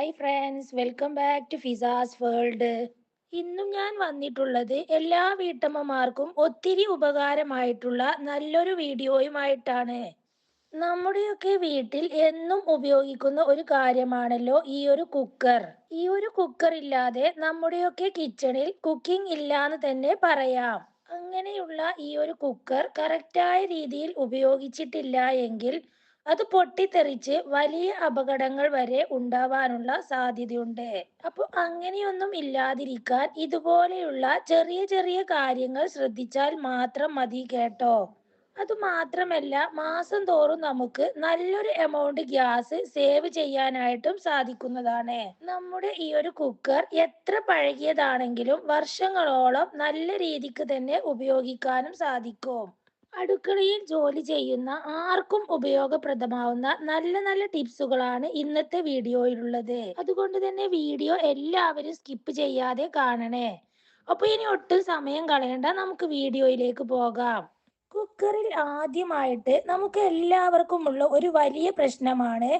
Hi friends welcome back to Fiza's world ഇന്നും ഞാൻ വന്നിട്ടുള്ളത് എല്ലാ വീട്ടമ്മമാർക്കും ഒത്തിരി ഉപകാരമായിട്ടുള്ള നല്ലൊരു വീഡിയോയുമായിട്ടാണ്. നമ്മുടെയൊക്കെ വീട്ടിൽ എന്നും ഉപയോഗിക്കുന്ന ഒരു കാര്യമാണല്ലോ ഈ ഒരു കുക്കർ ഈ ഒരു കുക്കർ ഇല്ലാതെ നമ്മുടെയൊക്കെ കിച്ചണിൽ കുക്കിംഗ് ഇല്ലാന്ന് തന്നെ പറയാം. അങ്ങനെയുള്ള ഈ ഒരു കുക്കർ കറക്റ്റായ രീതിയിൽ ഉപയോഗിച്ചിട്ടില്ല എങ്കിൽ അത് പൊട്ടിത്തെറിച്ച് വലിയ അപകടങ്ങൾ വരെ ഉണ്ടാവാനുള്ള സാധ്യതയുണ്ട്. അപ്പോൾ അങ്ങനെയൊന്നും ഇല്ലാതിരിക്കാൻ ഇതുപോലെയുള്ള ചെറിയ ചെറിയ കാര്യങ്ങൾ ശ്രദ്ധിച്ചാൽ മാത്രം മതി കേട്ടോ. അത് മാത്രമല്ല മാസം തോറും നമുക്ക് നല്ലൊരു എമൗണ്ട് ഗ്യാസ് സേവ് ചെയ്യാനായിട്ടും സാധിക്കുന്നതാണ്. നമ്മുടെ ഈ ഒരു കുക്കർ എത്ര പഴകിയതാണെങ്കിലും വർഷങ്ങളോളം നല്ല രീതിക്ക് തന്നെ ഉപയോഗിക്കാനും സാധിക്കും. അടുക്കളയിൽ ജോലി ചെയ്യുന്ന ആർക്കും ഉപയോഗപ്രദമാവുന്ന നല്ല നല്ല ടിപ്സുകളാണ് ഇന്നത്തെ വീഡിയോയിലുള്ളത്. അതുകൊണ്ട് തന്നെ വീഡിയോ എല്ലാവരും സ്കിപ്പ് ചെയ്യാതെ കാണണേ. അപ്പൊ ഇനി ഒട്ടും സമയം കളയണ്ട നമുക്ക് വീഡിയോയിലേക്ക് പോകാം. കുക്കറിൽ ആദ്യമായിട്ട് നമുക്ക് എല്ലാവർക്കും ഉള്ള ഒരു വലിയ പ്രശ്നമാണ്.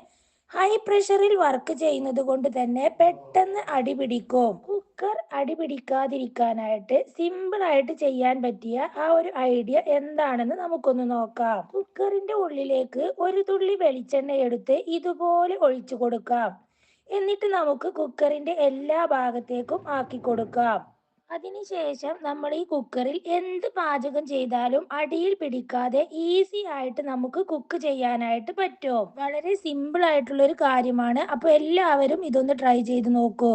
ഹൈ പ്രഷറിൽ വർക്ക് ചെയ്യുന്നത് കൊണ്ട് തന്നെ പെട്ടെന്ന് അടിപിടിക്കും കുക്കർ അടിപിടിക്കാതിരിക്കാനായിട്ട് സിമ്പിൾ ആയിട്ട് ചെയ്യാൻ പറ്റിയ ആ ഒരു ഐഡിയ എന്താണെന്ന് നമുക്കൊന്ന് നോക്കാം. കുക്കറിന്റെ ഉള്ളിലേക്ക് ഒരു തുള്ളി വെളിച്ചെണ്ണ എടുത്ത് ഇതുപോലെ ഒഴിച്ചു കൊടുക്കാം. എന്നിട്ട് നമുക്ക് കുക്കറിന്റെ എല്ലാ ഭാഗത്തേക്കും ആക്കി കൊടുക്കാം. അതിനുശേഷം നമ്മൾ ഈ കുക്കറിൽ എന്ത് പാചകം ചെയ്താലും അടിയിൽ പിടിക്കാതെ ഈസി ആയിട്ട് നമുക്ക് കുക്ക് ചെയ്യാനായിട്ട് പറ്റും. വളരെ സിമ്പിൾ ആയിട്ടുള്ള ഒരു കാര്യമാണ്. അപ്പോൾ എല്ലാവരും ഇതൊന്ന് ട്രൈ ചെയ്ത് നോക്കൂ.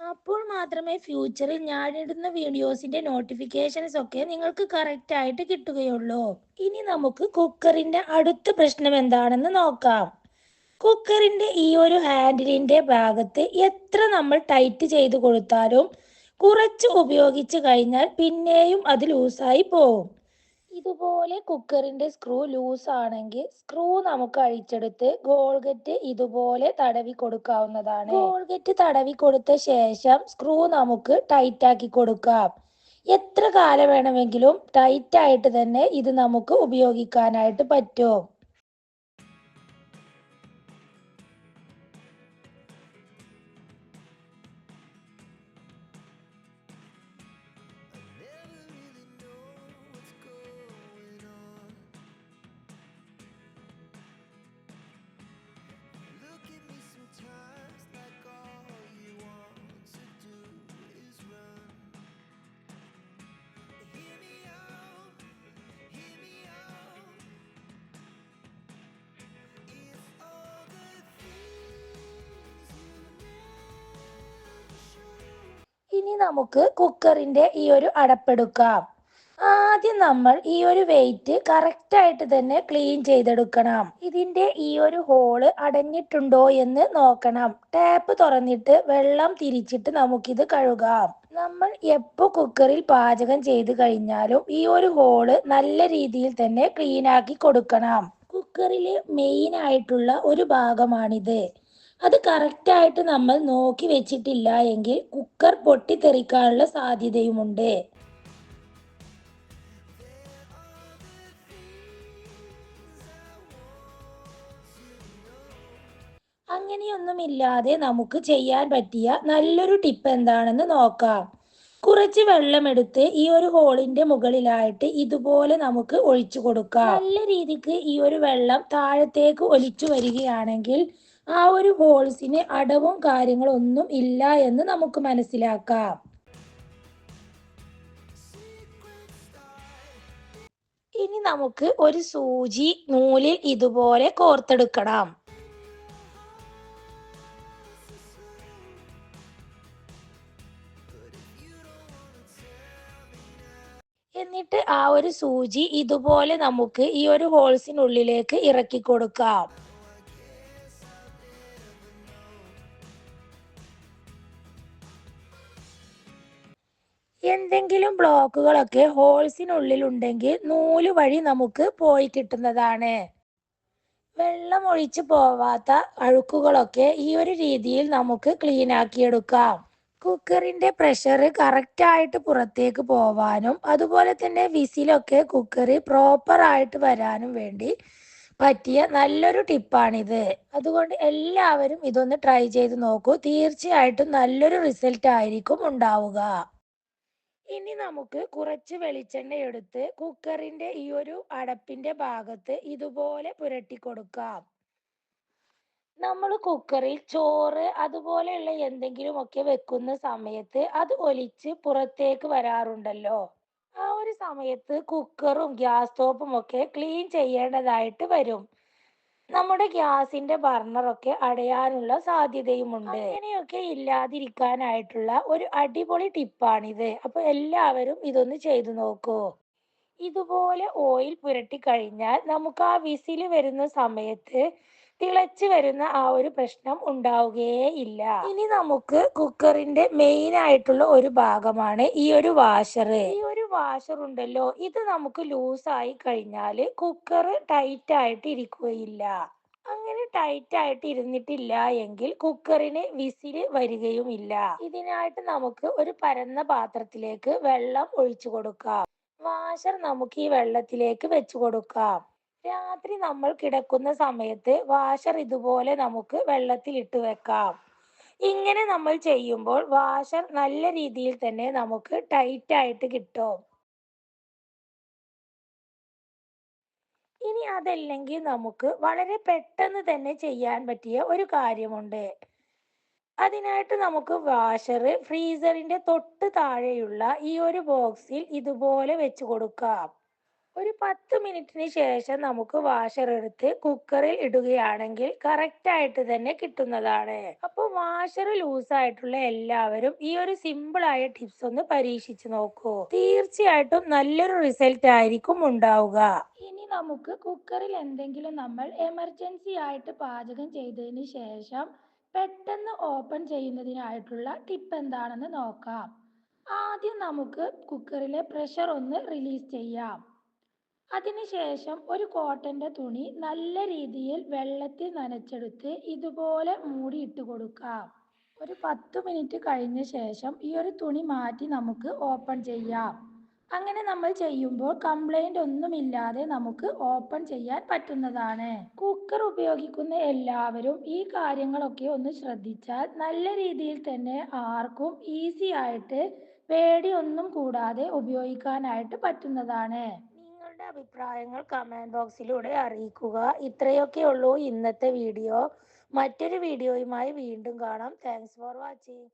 അപ്പോൾ മാത്രമേ ഫ്യൂച്ചറിൽ ഞാനിടുന്ന വീഡിയോസിന്റെ നോട്ടിഫിക്കേഷൻസ് ഒക്കെ നിങ്ങൾക്ക് കറക്റ്റ് ആയിട്ട് കിട്ടുകയുള്ളൂ. ഇനി നമുക്ക് കുക്കറിന്റെ അടുത്ത പ്രശ്നം എന്താണെന്ന് നോക്കാം. കുക്കറിന്റെ ഈ ഒരു ഹാൻഡിലിന്റെ ഭാഗത്ത് എത്ര നമ്മൾ ടൈറ്റ് ചെയ്ത് കൊടുത്താലും കുറച്ച് ഉപയോഗിച്ച് കഴിഞ്ഞാൽ പിന്നെയും അത് ലൂസായി പോവും. ഇതുപോലെ കുക്കറിന്റെ സ്ക്രൂ ലൂസ് ആണെങ്കിൽ സ്ക്രൂ നമുക്ക് അഴിച്ചെടുത്ത് ഗോൾഗറ്റ് ഇതുപോലെ തടവി കൊടുക്കാവുന്നതാണ്. ഗോൾഗറ്റ് തടവി കൊടുത്ത ശേഷം സ്ക്രൂ നമുക്ക് ടൈറ്റ് ആക്കി കൊടുക്കാം. എത്ര കാലം വേണമെങ്കിലും ടൈറ്റ് ആയിട്ട് തന്നെ ഇത് നമുക്ക് ഉപയോഗിക്കാനായിട്ട് പറ്റും. നമുക്ക് കുക്കറിന്റെ ഈ ഒരു അടപ്പെടുക്കാം. ആദ്യം നമ്മൾ ഈ ഒരു വെയിറ്റ് കറക്റ്റ് ആയിട്ട് തന്നെ ക്ലീൻ ചെയ്തെടുക്കണം. ഇതിന്റെ ഈ ഒരു ഹോൾ അടഞ്ഞിട്ടുണ്ടോ എന്ന് നോക്കണം. ടാപ്പ് തുറന്നിട്ട് വെള്ളം തിരിച്ചിട്ട് നമുക്കിത് കഴുകാം. നമ്മൾ എപ്പോ കുക്കറിൽ പാചകം ചെയ്ത് കഴിഞ്ഞാലും ഈ ഒരു ഹോൾ നല്ല രീതിയിൽ തന്നെ ക്ലീൻ ആക്കി കൊടുക്കണം. കുക്കറിലെ മെയിൻ ആയിട്ടുള്ള ഒരു ഭാഗമാണിത്. അത് കറക്റ്റായിട്ട് നമ്മൾ നോക്കി വെച്ചിട്ടില്ല എങ്കിൽ കുക്കർ പൊട്ടിത്തെറിക്കാനുള്ള സാധ്യതയുമുണ്ട്. അങ്ങനെയൊന്നുമില്ലാതെ നമുക്ക് ചെയ്യാൻ പറ്റിയ നല്ലൊരു ടിപ്പ് എന്താണെന്ന് നോക്കാം. കുറച്ച് വെള്ളമെടുത്ത് ഈ ഒരു ഹോളിന്റെ മുകളിലായിട്ട് ഇതുപോലെ നമുക്ക് ഒഴിച്ചു കൊടുക്കാം. നല്ല രീതിക്ക് ഈ ഒരു വെള്ളം താഴത്തേക്ക് ഒലിച്ചു വരികയാണെങ്കിൽ ആ ഒരു ഹോൾസിന് അടവും കാര്യങ്ങളും ഒന്നും ഇല്ല എന്ന് നമുക്ക് മനസ്സിലാക്കാം. ഇനി നമുക്ക് ഒരു സൂചി നൂലിൽ ഇതുപോലെ കോർത്തെടുക്കണം. എന്നിട്ട് ആ ഒരു സൂചി ഇതുപോലെ നമുക്ക് ഈ ഒരു ഹോൾസിനുള്ളിലേക്ക് ഇറക്കി കൊടുക്കാം. എന്തെങ്കിലും ബ്ലോക്കുകളൊക്കെ ഹോൾസിനുള്ളിൽ ഉണ്ടെങ്കിൽ നൂൽ വഴി നമുക്ക് പോയി കിട്ടുന്നതാണ്. വെള്ളം ഒഴിച്ചു പോവാത്ത അഴുക്കുകളൊക്കെ ഈ ഒരു രീതിയിൽ നമുക്ക് ക്ലീൻ ആക്കിയെടുക്കാം. കുക്കറിന്റെ പ്രഷർ കറക്റ്റ് ആയിട്ട് പുറത്തേക്ക് പോവാനും അതുപോലെ തന്നെ വിസിലൊക്കെ കുക്കർ പ്രോപ്പർ ആയിട്ട് വരാനും വേണ്ടി പറ്റിയ നല്ലൊരു ടിപ്പാണിത്. അതുകൊണ്ട് എല്ലാവരും ഇതൊന്ന് ട്രൈ ചെയ്ത് നോക്കൂ. തീർച്ചയായിട്ടും നല്ലൊരു റിസൾട്ട് ആയിരിക്കും ഉണ്ടാവുക. ഇനി നമുക്ക് കുറച്ച് വെളിച്ചെണ്ണ എടുത്ത് കുക്കറിന്റെ ഈ ഒരു അടപ്പിന്റെ ഭാഗത്ത് ഇതുപോലെ പുരട്ടി കൊടുക്കാം. നമ്മൾ കുക്കറിൽ ചോറ് അതുപോലെയുള്ള എന്തെങ്കിലുമൊക്കെ വെക്കുന്ന സമയത്ത് അത് ഒലിച്ച് പുറത്തേക്ക് വരാറുണ്ടല്ലോ. ആ ഒരു സമയത്ത് കുക്കറും ഗ്യാസ് സ്റ്റോപ്പും ഒക്കെ ക്ലീൻ ചെയ്യേണ്ടതായിട്ട് വരും. നമ്മുടെ ഗ്യാസിന്റെ ബർണറൊക്കെ അടയാനുള്ള സാധ്യതയുമുണ്ട്. അങ്ങനെയൊക്കെ ഇല്ലാതിരിക്കാനായിട്ടുള്ള ഒരു അടിപൊളി ടിപ്പാണിത്. അപ്പൊ എല്ലാവരും ഇതൊന്ന് ചെയ്തു നോക്കൂ. ഇതുപോലെ ഓയിൽ പുരട്ടി കഴിഞ്ഞാൽ നമുക്ക് ആ വിസിൽ വരുന്ന സമയത്ത് തിളച്ച് വരുന്ന ആ ഒരു പ്രശ്നം ഉണ്ടാവുകയേ ഇല്ല ഇനി നമുക്ക് കുക്കറിന്റെ മെയിൻ ആയിട്ടുള്ള ഒരു ഭാഗമാണ് ഈ ഒരു വാഷർ ഈ ഒരു വാഷർ ഉണ്ടല്ലോ ഇത് നമുക്ക് ലൂസായി കഴിഞ്ഞാൽ കുക്കർ ടൈറ്റ് ആയിട്ട് ഇരിക്കുകയില്ല അങ്ങനെ ടൈറ്റ് ആയിട്ട് ഇരുന്നിട്ടില്ല എങ്കിൽ കുക്കറിന് വിസിൽ വരികയുമില്ല. ഇതിനായിട്ട് നമുക്ക് ഒരു പരന്ന പാത്രത്തിലേക്ക് വെള്ളം ഒഴിച്ചു കൊടുക്കാം. വാഷർ നമുക്ക് ഈ വെള്ളത്തിലേക്ക് വെച്ചു കൊടുക്കാം. രാത്രി നമ്മൾ കിടക്കുന്ന സമയത്ത് വാഷർ ഇതുപോലെ നമുക്ക് വെള്ളത്തിൽ ഇട്ട് വെക്കാം. ഇങ്ങനെ നമ്മൾ ചെയ്യുമ്പോൾ വാഷർ നല്ല രീതിയിൽ തന്നെ നമുക്ക് ടൈറ്റ് ആയിട്ട് കിട്ടും. ഇനി അതല്ലെങ്കിൽ നമുക്ക് വളരെ പെട്ടെന്ന് തന്നെ ചെയ്യാൻ പറ്റിയ ഒരു കാര്യമുണ്ട്. അതിനായിട്ട് നമുക്ക് വാഷർ ഫ്രീസറിന്റെ തൊട്ട് താഴെയുള്ള ഈ ഒരു ബോക്സിൽ ഇതുപോലെ വെച്ച് കൊടുക്കാം. ഒരു പത്ത് മിനിറ്റിന് ശേഷം നമുക്ക് വാഷർ എടുത്ത് കുക്കറിൽ ഇടുകയാണെങ്കിൽ കറക്റ്റ് ആയിട്ട് തന്നെ കിട്ടുന്നതാണ്. അപ്പൊ വാഷർ ലൂസ് ആയിട്ടുള്ള എല്ലാവരും ഈ ഒരു സിമ്പിൾ ആയ ടിപ്സ് ഒന്ന് പരീക്ഷിച്ച് നോക്കൂ. തീർച്ചയായിട്ടും നല്ലൊരു റിസൾട്ട് ആയിരിക്കും ഉണ്ടാവുക. ഇനി നമുക്ക് കുക്കറിൽ എന്തെങ്കിലും നമ്മൾ എമർജൻസി ആയിട്ട് പാചകം ചെയ്തതിന് ശേഷം പെട്ടെന്ന് ഓപ്പൺ ചെയ്യുന്നതിനായിട്ടുള്ള ടിപ്പ് എന്താണെന്ന് നോക്കാം. ആദ്യം നമുക്ക് കുക്കറിലെ പ്രഷർ ഒന്ന് റിലീസ് ചെയ്യാം. അതിനുശേഷം ഒരു കോട്ടന്റെ തുണി നല്ല രീതിയിൽ വെള്ളത്തിൽ നനച്ചെടുത്ത് ഇതുപോലെ മൂടി ഇട്ട് കൊടുക്കാം. ഒരു പത്ത് മിനിറ്റ് കഴിഞ്ഞ ശേഷം ഈ ഒരു തുണി മാറ്റി നമുക്ക് ഓപ്പൺ ചെയ്യാം. അങ്ങനെ നമ്മൾ ചെയ്യുമ്പോൾ കംപ്ലൈന്റ് ഒന്നുമില്ലാതെ നമുക്ക് ഓപ്പൺ ചെയ്യാൻ പറ്റുന്നതാണ്. കുക്കർ ഉപയോഗിക്കുന്ന എല്ലാവരും ഈ കാര്യങ്ങളൊക്കെ ഒന്ന് ശ്രദ്ധിച്ചാൽ നല്ല രീതിയിൽ തന്നെ ആർക്കും ഈസി ആയിട്ട് പേടിയൊന്നും കൂടാതെ ഉപയോഗിക്കാനായിട്ട് പറ്റുന്നതാണ്. നിങ്ങളുടെ അഭിപ്രായങ്ങൾ കമന്റ് ബോക്സിലൂടെ അറിയിക്കുക. ഇത്രയൊക്കെ ഉള്ളൂ ഇന്നത്തെ വീഡിയോ മറ്റൊരു വീഡിയോയുമായി വീണ്ടും കാണാം. Thanks for watching